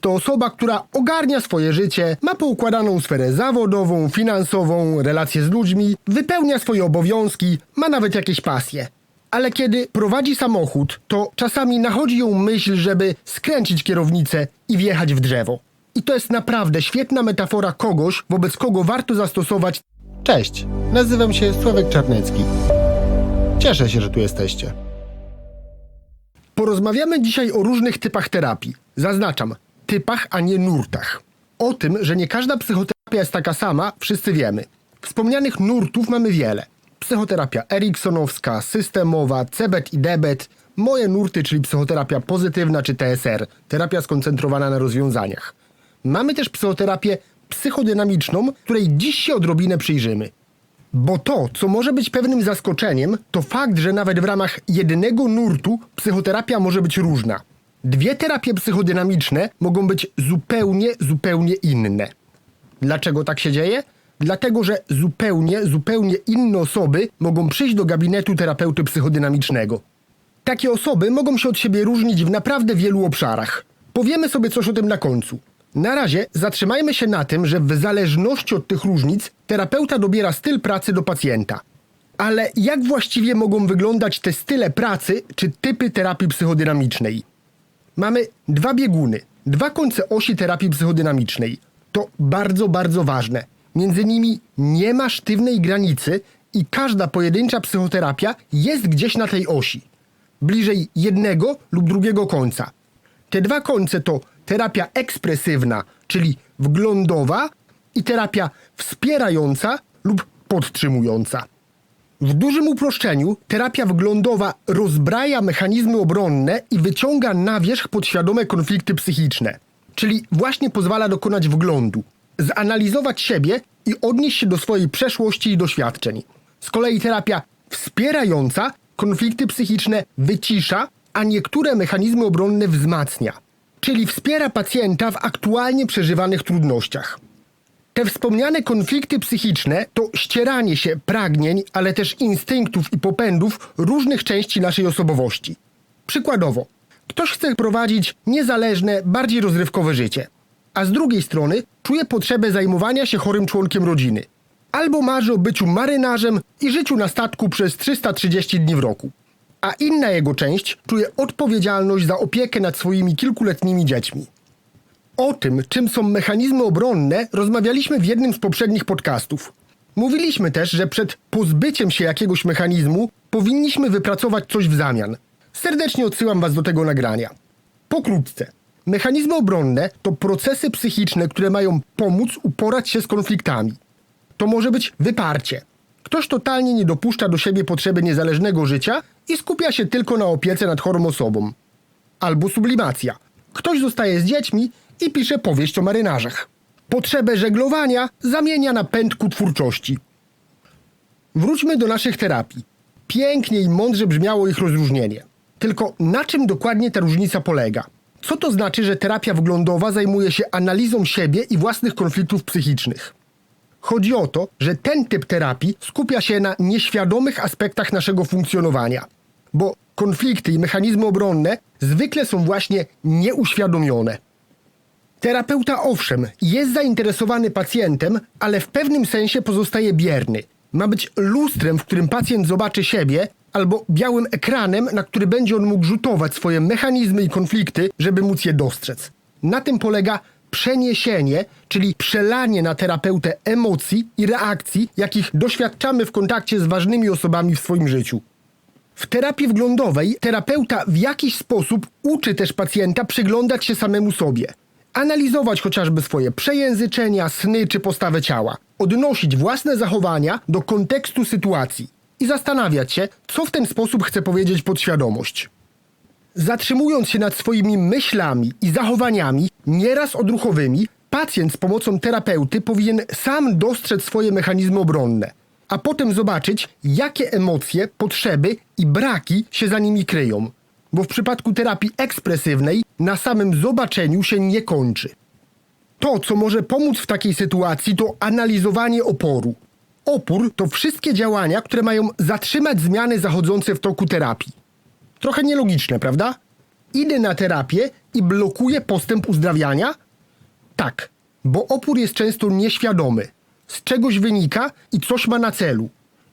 to osoba, która ogarnia swoje życie, ma poukładaną sferę zawodową, finansową, relacje z ludźmi, wypełnia swoje obowiązki, ma nawet jakieś pasje. Ale kiedy prowadzi samochód, to czasami nachodzi ją myśl, żeby skręcić kierownicę i wjechać w drzewo. I to jest naprawdę świetna metafora kogoś, wobec kogo warto zastosować. Cześć, nazywam się Sławek Czarnecki. Cieszę się, że tu jesteście. Porozmawiamy dzisiaj o różnych typach terapii. Zaznaczam, typach, a nie nurtach. O tym, że nie każda psychoterapia jest taka sama, wszyscy wiemy. Wspomnianych nurtów mamy wiele. Psychoterapia eriksonowska, systemowa, cebet i debet, moje nurty, czyli psychoterapia pozytywna czy TSR, terapia skoncentrowana na rozwiązaniach. Mamy też psychoterapię psychodynamiczną, której dziś się odrobinę przyjrzymy. Bo to, co może być pewnym zaskoczeniem, to fakt, że nawet w ramach jednego nurtu psychoterapia może być różna. Dwie terapie psychodynamiczne mogą być zupełnie, zupełnie inne. Dlaczego tak się dzieje? Dlatego, że zupełnie, zupełnie inne osoby mogą przyjść do gabinetu terapeuty psychodynamicznego. Takie osoby mogą się od siebie różnić w naprawdę wielu obszarach. Powiemy sobie coś o tym na końcu. Na razie zatrzymajmy się na tym, że w zależności od tych różnic terapeuta dobiera styl pracy do pacjenta. Ale jak właściwie mogą wyglądać te style pracy czy typy terapii psychodynamicznej? Mamy dwa bieguny, dwa końce osi terapii psychodynamicznej. To bardzo, bardzo ważne. Między nimi nie ma sztywnej granicy i każda pojedyncza psychoterapia jest gdzieś na tej osi. Bliżej jednego lub drugiego końca. Te dwa końce to terapia ekspresywna, czyli wglądowa, i terapia wspierająca lub podtrzymująca. W dużym uproszczeniu terapia wglądowa rozbraja mechanizmy obronne i wyciąga na wierzch podświadome konflikty psychiczne. Czyli właśnie pozwala dokonać wglądu, zanalizować siebie i odnieść się do swojej przeszłości i doświadczeń. Z kolei terapia wspierająca konflikty psychiczne wycisza, a niektóre mechanizmy obronne wzmacnia. Czyli wspiera pacjenta w aktualnie przeżywanych trudnościach. Te wspomniane konflikty psychiczne to ścieranie się pragnień, ale też instynktów i popędów różnych części naszej osobowości. Przykładowo, ktoś chce prowadzić niezależne, bardziej rozrywkowe życie, a z drugiej strony czuje potrzebę zajmowania się chorym członkiem rodziny. Albo marzy o byciu marynarzem i życiu na statku przez 330 dni w roku. A inna jego część czuje odpowiedzialność za opiekę nad swoimi kilkuletnimi dziećmi. O tym, czym są mechanizmy obronne, rozmawialiśmy w jednym z poprzednich podcastów. Mówiliśmy też, że przed pozbyciem się jakiegoś mechanizmu powinniśmy wypracować coś w zamian. Serdecznie odsyłam Was do tego nagrania. Pokrótce. Mechanizmy obronne to procesy psychiczne, które mają pomóc uporać się z konfliktami. To może być wyparcie. Ktoś totalnie nie dopuszcza do siebie potrzeby niezależnego życia i skupia się tylko na opiece nad chorą osobą. Albo sublimacja. Ktoś zostaje z dziećmi i pisze powieść o marynarzach. Potrzebę żeglowania zamienia na pęd ku twórczości. Wróćmy do naszych terapii. Pięknie i mądrze brzmiało ich rozróżnienie. Tylko na czym dokładnie ta różnica polega? Co to znaczy, że terapia wglądowa zajmuje się analizą siebie i własnych konfliktów psychicznych? Chodzi o to, że ten typ terapii skupia się na nieświadomych aspektach naszego funkcjonowania, bo konflikty i mechanizmy obronne zwykle są właśnie nieuświadomione. Terapeuta owszem, jest zainteresowany pacjentem, ale w pewnym sensie pozostaje bierny. Ma być lustrem, w którym pacjent zobaczy siebie, albo białym ekranem, na który będzie on mógł rzutować swoje mechanizmy i konflikty, żeby móc je dostrzec. Na tym polega przeniesienie, czyli przelanie na terapeutę emocji i reakcji, jakich doświadczamy w kontakcie z ważnymi osobami w swoim życiu. W terapii wglądowej terapeuta w jakiś sposób uczy też pacjenta przyglądać się samemu sobie. Analizować chociażby swoje przejęzyczenia, sny czy postawę ciała. Odnosić własne zachowania do kontekstu sytuacji i zastanawiać się, co w ten sposób chce powiedzieć podświadomość. Zatrzymując się nad swoimi myślami i zachowaniami, nieraz odruchowymi, pacjent z pomocą terapeuty powinien sam dostrzec swoje mechanizmy obronne, a potem zobaczyć, jakie emocje, potrzeby i braki się za nimi kryją. Bo w przypadku terapii ekspresywnej na samym zobaczeniu się nie kończy. To, co może pomóc w takiej sytuacji, to analizowanie oporu. Opór to wszystkie działania, które mają zatrzymać zmiany zachodzące w toku terapii. Trochę nielogiczne, prawda? idę na terapię i blokuję postęp uzdrawiania? Tak, bo opór jest często nieświadomy, z czegoś wynika i coś ma na celu.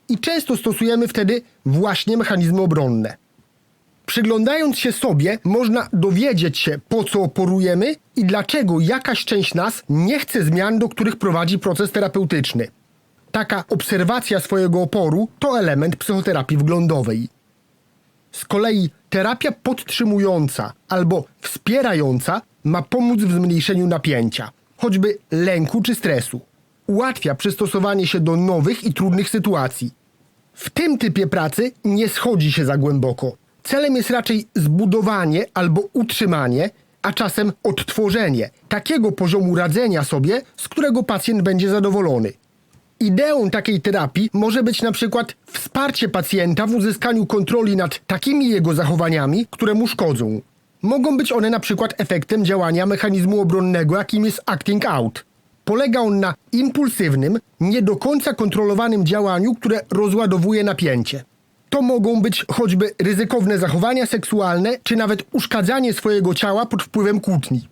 I często stosujemy wtedy właśnie mechanizmy obronne. Przyglądając się sobie, można dowiedzieć się, po co oporujemy i dlaczego jakaś część nas nie chce zmian, do których prowadzi proces terapeutyczny. Taka obserwacja swojego oporu to element psychoterapii wglądowej. Z kolei terapia podtrzymująca albo wspierająca ma pomóc w zmniejszeniu napięcia, choćby lęku czy stresu. Ułatwia przystosowanie się do nowych i trudnych sytuacji. W tym typie pracy nie schodzi się za głęboko. Celem jest raczej zbudowanie albo utrzymanie, a czasem odtworzenie takiego poziomu radzenia sobie, z którego pacjent będzie zadowolony. Ideą takiej terapii może być na przykład wsparcie pacjenta w uzyskaniu kontroli nad takimi jego zachowaniami, które mu szkodzą. Mogą być one na przykład efektem działania mechanizmu obronnego, jakim jest acting out. Polega on na impulsywnym, nie do końca kontrolowanym działaniu, które rozładowuje napięcie. To mogą być choćby ryzykowne zachowania seksualne, czy nawet uszkadzanie swojego ciała pod wpływem kłótni.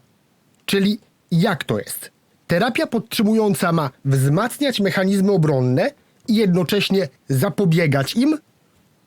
Czyli jak to jest? Terapia podtrzymująca ma wzmacniać mechanizmy obronne i jednocześnie zapobiegać im?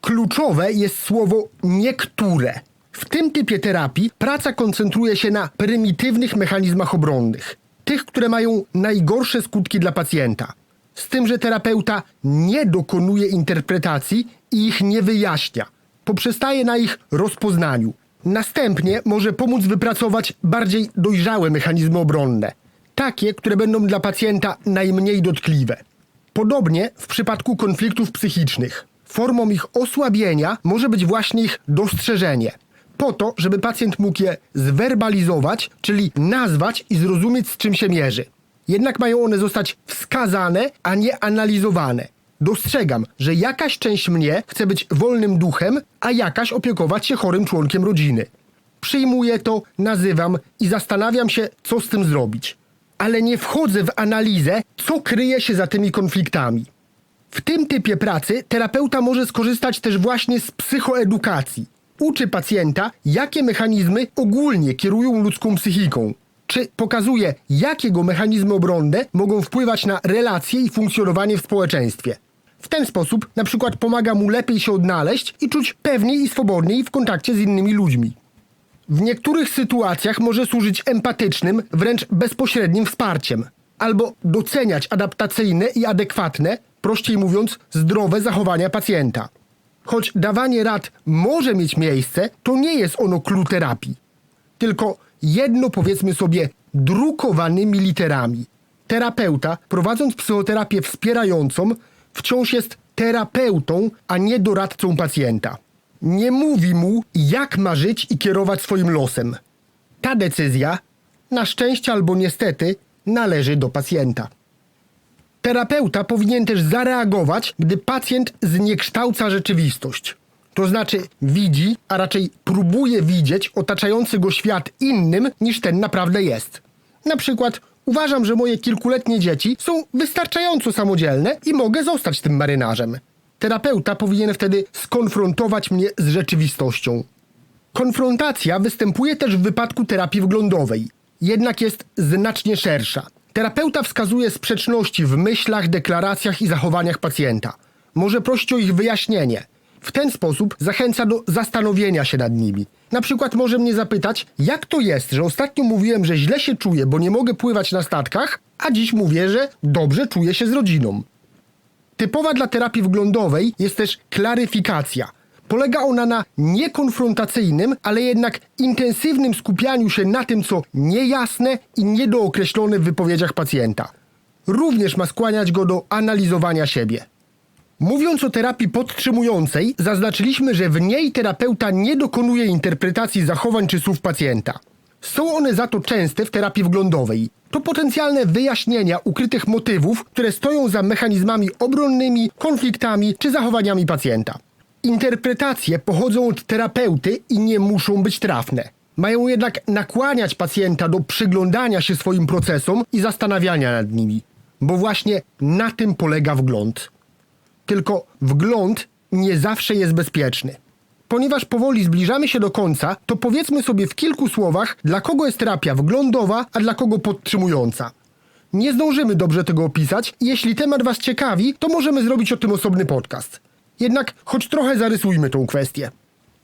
Kluczowe jest słowo niektóre. W tym typie terapii praca koncentruje się na prymitywnych mechanizmach obronnych, tych, które mają najgorsze skutki dla pacjenta. Z tym, że terapeuta nie dokonuje interpretacji i ich nie wyjaśnia, poprzestaje na ich rozpoznaniu. Następnie może pomóc wypracować bardziej dojrzałe mechanizmy obronne, takie, które będą dla pacjenta najmniej dotkliwe. Podobnie w przypadku konfliktów psychicznych. Formą ich osłabienia może być właśnie ich dostrzeżenie. Po to, żeby pacjent mógł je zwerbalizować, czyli nazwać i zrozumieć, z czym się mierzy. Jednak mają one zostać wskazane, a nie analizowane. Dostrzegam, że jakaś część mnie chce być wolnym duchem, a jakaś opiekować się chorym członkiem rodziny. Przyjmuję to, nazywam i zastanawiam się, co z tym zrobić. Ale nie wchodzę w analizę, co kryje się za tymi konfliktami. W tym typie pracy terapeuta może skorzystać też właśnie z psychoedukacji. Uczy pacjenta, jakie mechanizmy ogólnie kierują ludzką psychiką. Czy pokazuje, jakie jego mechanizmy obronne mogą wpływać na relacje i funkcjonowanie w społeczeństwie. W ten sposób na przykład pomaga mu lepiej się odnaleźć i czuć pewniej i swobodniej w kontakcie z innymi ludźmi. W niektórych sytuacjach może służyć empatycznym, wręcz bezpośrednim wsparciem, albo doceniać adaptacyjne i adekwatne, prościej mówiąc, zdrowe zachowania pacjenta. Choć dawanie rad może mieć miejsce, to nie jest ono clue terapii. Tylko jedno powiedzmy sobie drukowanymi literami. Terapeuta, prowadząc psychoterapię wspierającą, wciąż jest terapeutą, a nie doradcą pacjenta. Nie mówi mu, jak ma żyć i kierować swoim losem. Ta decyzja, na szczęście albo niestety, należy do pacjenta. Terapeuta powinien też zareagować, gdy pacjent zniekształca rzeczywistość. To znaczy widzi, a raczej próbuje widzieć otaczający go świat innym niż ten naprawdę jest. Na przykład uważam, że moje kilkuletnie dzieci są wystarczająco samodzielne i mogę zostać tym marynarzem. Terapeuta powinien wtedy skonfrontować mnie z rzeczywistością. Konfrontacja występuje też w wypadku terapii wglądowej, jednak jest znacznie szersza. Terapeuta wskazuje sprzeczności w myślach, deklaracjach i zachowaniach pacjenta. Może prosić o ich wyjaśnienie. W ten sposób zachęca do zastanowienia się nad nimi. Na przykład może mnie zapytać, jak to jest, że ostatnio mówiłem, że źle się czuję, bo nie mogę pływać na statkach, a dziś mówię, że dobrze czuję się z rodziną. Typowa dla terapii wglądowej jest też klaryfikacja. Polega ona na niekonfrontacyjnym, ale jednak intensywnym skupianiu się na tym, co niejasne i niedookreślone w wypowiedziach pacjenta. Również ma skłaniać go do analizowania siebie. Mówiąc o terapii podtrzymującej, zaznaczyliśmy, że w niej terapeuta nie dokonuje interpretacji zachowań czy słów pacjenta. Są one za to częste w terapii wglądowej. To potencjalne wyjaśnienia ukrytych motywów, które stoją za mechanizmami obronnymi, konfliktami czy zachowaniami pacjenta. Interpretacje pochodzą od terapeuty i nie muszą być trafne. Mają jednak nakłaniać pacjenta do przyglądania się swoim procesom i zastanawiania nad nimi, bo właśnie na tym polega wgląd. Tylko wgląd nie zawsze jest bezpieczny. Ponieważ powoli zbliżamy się do końca, to powiedzmy sobie w kilku słowach, dla kogo jest terapia wglądowa, a dla kogo podtrzymująca. Nie zdążymy dobrze tego opisać i jeśli temat Was ciekawi, to możemy zrobić o tym osobny podcast. Jednak choć trochę zarysujmy tą kwestię.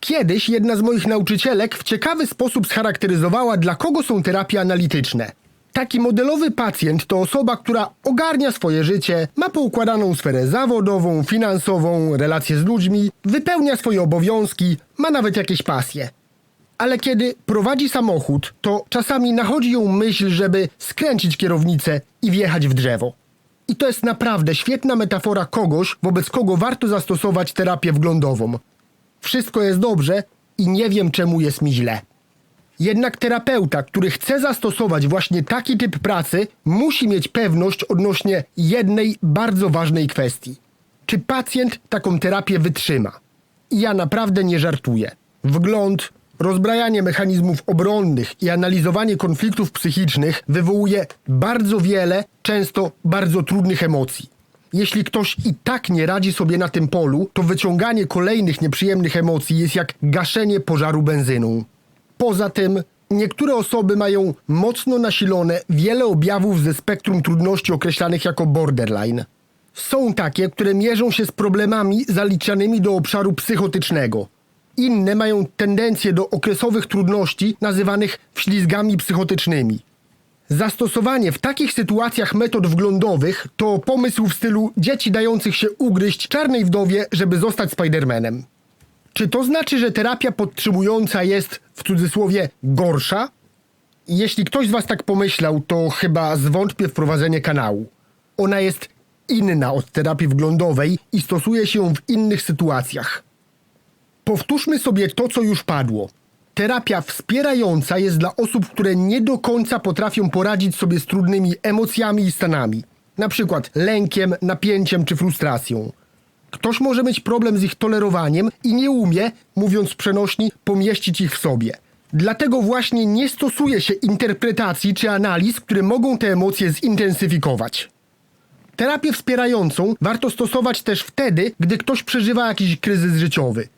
Kiedyś jedna z moich nauczycielek w ciekawy sposób scharakteryzowała, dla kogo są terapie analityczne. Taki modelowy pacjent to osoba, która ogarnia swoje życie, ma poukładaną sferę zawodową, finansową, relacje z ludźmi, wypełnia swoje obowiązki, ma nawet jakieś pasje. Ale kiedy prowadzi samochód, to czasami nachodzi ją myśl, żeby skręcić kierownicę i wjechać w drzewo. I to jest naprawdę świetna metafora kogoś, wobec kogo warto zastosować terapię wglądową. Wszystko jest dobrze i nie wiem, czemu jest mi źle. Jednak terapeuta, który chce zastosować właśnie taki typ pracy, musi mieć pewność odnośnie jednej bardzo ważnej kwestii. Czy pacjent taką terapię wytrzyma? Ja naprawdę nie żartuję. Wgląd, rozbrajanie mechanizmów obronnych i analizowanie konfliktów psychicznych wywołuje bardzo wiele, często bardzo trudnych emocji. Jeśli ktoś i tak nie radzi sobie na tym polu, to wyciąganie kolejnych nieprzyjemnych emocji jest jak gaszenie pożaru benzyną. Poza tym, niektóre osoby mają mocno nasilone wiele objawów ze spektrum trudności określanych jako borderline. Są takie, które mierzą się z problemami zaliczanymi do obszaru psychotycznego. Inne mają tendencję do okresowych trudności nazywanych wślizgami psychotycznymi. Zastosowanie w takich sytuacjach metod wglądowych to pomysł w stylu dzieci dających się ugryźć czarnej wdowie, żeby zostać Spidermanem. Czy to znaczy, że terapia podtrzymująca jest w cudzysłowie gorsza? Jeśli ktoś z Was tak pomyślał, to chyba zwątpię w prowadzenie kanału. Ona jest inna od terapii wglądowej i stosuje się ją w innych sytuacjach. Powtórzmy sobie to, co już padło. Terapia wspierająca jest dla osób, które nie do końca potrafią poradzić sobie z trudnymi emocjami i stanami, na przykład lękiem, napięciem czy frustracją. Ktoś może mieć problem z ich tolerowaniem i nie umie, mówiąc przenośni, pomieścić ich w sobie. Dlatego właśnie nie stosuje się interpretacji czy analiz, które mogą te emocje zintensyfikować. Terapię wspierającą warto stosować też wtedy, gdy ktoś przeżywa jakiś kryzys życiowy.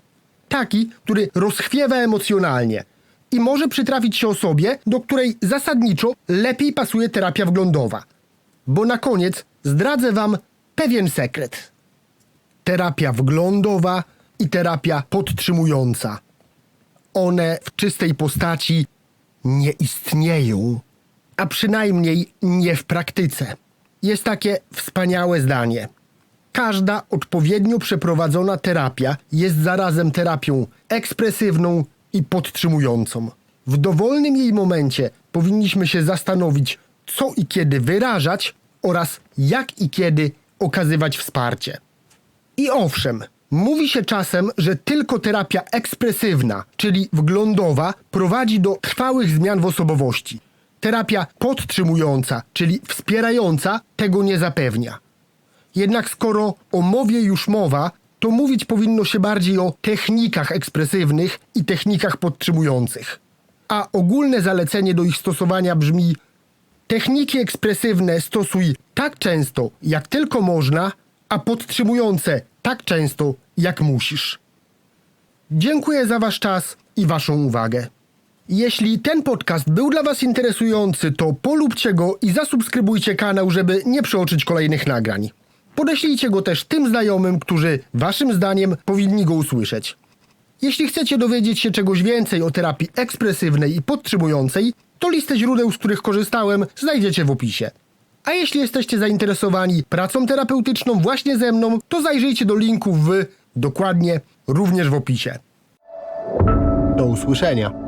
Taki, który rozchwiewa emocjonalnie i może przytrafić się osobie, do której zasadniczo lepiej pasuje terapia wglądowa. Bo na koniec zdradzę Wam pewien sekret terapia wglądowa i terapia podtrzymująca. One w czystej postaci nie istnieją, a przynajmniej nie w praktyce. Jest takie wspaniałe zdanie. Każda odpowiednio przeprowadzona terapia jest zarazem terapią ekspresywną i podtrzymującą. W dowolnym jej momencie powinniśmy się zastanowić, co i kiedy wyrażać oraz jak i kiedy okazywać wsparcie. I owszem, mówi się czasem, że tylko terapia ekspresywna, czyli wglądowa, prowadzi do trwałych zmian w osobowości. Terapia podtrzymująca, czyli wspierająca, tego nie zapewnia. Jednak skoro o mowie już mowa, to mówić powinno się bardziej o technikach ekspresywnych i technikach podtrzymujących. A ogólne zalecenie do ich stosowania brzmi: Techniki ekspresywne stosuj tak często, jak tylko można, a podtrzymujące tak często, jak musisz. Dziękuję za Wasz czas i Waszą uwagę. Jeśli ten podcast był dla Was interesujący, to polubcie go i zasubskrybujcie kanał, żeby nie przeoczyć kolejnych nagrań. Podeślijcie go też tym znajomym, którzy Waszym zdaniem powinni go usłyszeć. Jeśli chcecie dowiedzieć się czegoś więcej o terapii ekspresywnej i podtrzymującej, to listę źródeł, z których korzystałem, znajdziecie w opisie. A jeśli jesteście zainteresowani pracą terapeutyczną właśnie ze mną, to zajrzyjcie do linków w, dokładnie, również w opisie. Do usłyszenia.